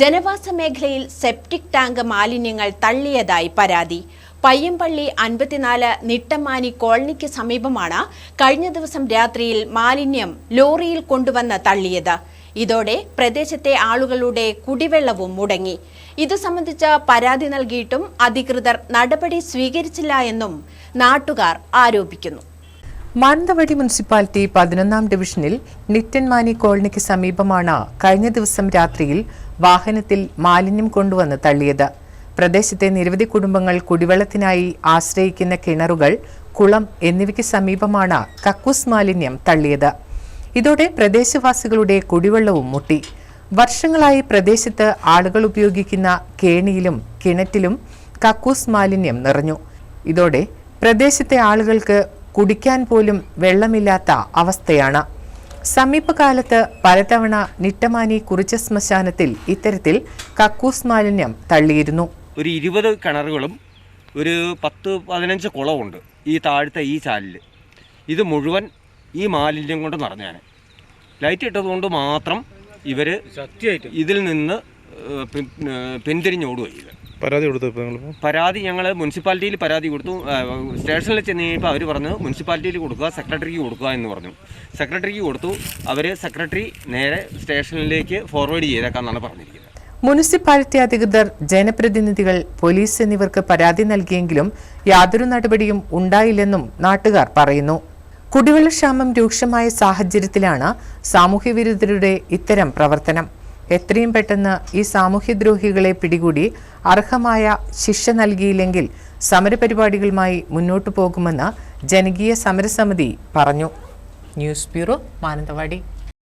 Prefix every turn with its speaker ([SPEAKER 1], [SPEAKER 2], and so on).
[SPEAKER 1] ജനവാസ മേഖലയിൽ septic tank മാലിന്യങ്ങൾ തള്ളിയതായി പരാതി. പയ്യമ്പള്ളി അൻപത്തിനാല് നിട്ടമാനി കോളനിക്ക് സമീപമാണ് കഴിഞ്ഞ ദിവസം രാത്രിയിൽ മാലിന്യം ലോറിയിൽ കൊണ്ടുവന്ന് തള്ളിയത്. ഇതോടെ പ്രദേശത്തെ ആളുകളുടെ കുടിവെള്ളവും മുടങ്ങി. ഇതു സംബന്ധിച്ച് പരാതി നൽകിയിട്ടും അധികൃതർ നടപടി സ്വീകരിച്ചില്ല എന്നും നാട്ടുകാർ ആരോപിക്കുന്നു.
[SPEAKER 2] മാനന്തവാടി മുനിസിപ്പാലിറ്റി പതിനൊന്നാം ഡിവിഷനിൽ നിറ്റൻമാനി കോളനിക്ക് സമീപമാണ് കഴിഞ്ഞ ദിവസം രാത്രിയിൽ വാഹനത്തിൽ മാലിന്യം കൊണ്ടുവന്ന് തള്ളിയത്. പ്രദേശത്തെ നിരവധി കുടുംബങ്ങൾ കുടിവെള്ളത്തിനായി ആശ്രയിക്കുന്ന കിണറുകൾ കുളം എന്നിവയ്ക്ക് സമീപമാണ് കക്കൂസ് മാലിന്യം തള്ളിയത്. ഇതോടെ പ്രദേശവാസികളുടെ കുടിവെള്ളവും മുട്ടി. വർഷങ്ങളായി പ്രദേശത്ത് ആളുകൾ ഉപയോഗിക്കുന്ന കേണിയിലും കിണറ്റിലും കക്കൂസ് മാലിന്യം നിറഞ്ഞു. ഇതോടെ പ്രദേശത്തെ ആളുകൾക്ക് കുടിക്കാൻ പോലും വെള്ളമില്ലാത്ത അവസ്ഥയാണ്. സമീപകാലത്ത് പലതവണ നിട്ടമാനി കുറിച്ച ശ്മശാനത്തിൽ ഇത്തരത്തിൽ കക്കൂസ് മാലിന്യം തള്ളിയിരുന്നു.
[SPEAKER 3] ഒരു ഇരുപത് കിണറുകളും ഒരു പത്ത് പതിനഞ്ച് കുളമുണ്ട് ഈ താഴത്തെ ഈ ചാലിൽ ഇത് മുഴുവൻ ഈ മാലിന്യം കൊണ്ട് നിറഞ്ഞാണ് ലൈറ്റ് ഇട്ടതുകൊണ്ട് മാത്രം ഇവർ ഇതിൽ നിന്ന് പിന്തിരിഞ്ഞോടുക ചെയ്ത്
[SPEAKER 4] പരാതി കൊടുത്തു ഇപ്പോൾ ഞങ്ങൾ
[SPEAKER 3] പരാതി ഞങ്ങൾ മുനിസിപ്പാലിറ്റിയിൽ പരാതി കൊടുത്തു. സ്റ്റേഷനിൽ ചെന്ന് കഴിഞ്ഞപ്പോൾ അവർ പറഞ്ഞു മുനിസിപ്പാലിറ്റിയിൽ കൊടുക്കുക സെക്രട്ടറിക്ക് കൊടുക്കുക എന്ന് പറഞ്ഞു. സെക്രട്ടറിക്ക് കൊടുത്തു. അവർ സെക്രട്ടറി നേരെ സ്റ്റേഷനിലേക്ക് ഫോർവേഡ് ചെയ്തേക്കാന്നാണ് പറഞ്ഞിരിക്കുന്നത്.
[SPEAKER 2] മുനിസിപ്പാലിറ്റി അധികൃതർ ജനപ്രതിനിധികൾ പോലീസ് എന്നിവർക്ക് പരാതി നൽകിയെങ്കിലും യാതൊരു നടപടിയും ഉണ്ടായില്ലെന്നും നാട്ടുകാർ പറയുന്നു. കുടിവെള്ളക്ഷാമം രൂക്ഷമായ സാഹചര്യത്തിലാണ് സാമൂഹ്യവിരുദ്ധരുടെ ഇത്തരം പ്രവർത്തനം. എത്രയും പെട്ടെന്ന് ഈ സാമൂഹ്യദ്രോഹികളെ പിടികൂടി അർഹമായ ശിക്ഷ നൽകിയില്ലെങ്കിൽ സമരപരിപാടികളുമായി മുന്നോട്ടു പോകുമെന്ന് ജനകീയ സമരസമിതി പറഞ്ഞു. News bureau Mananthavady.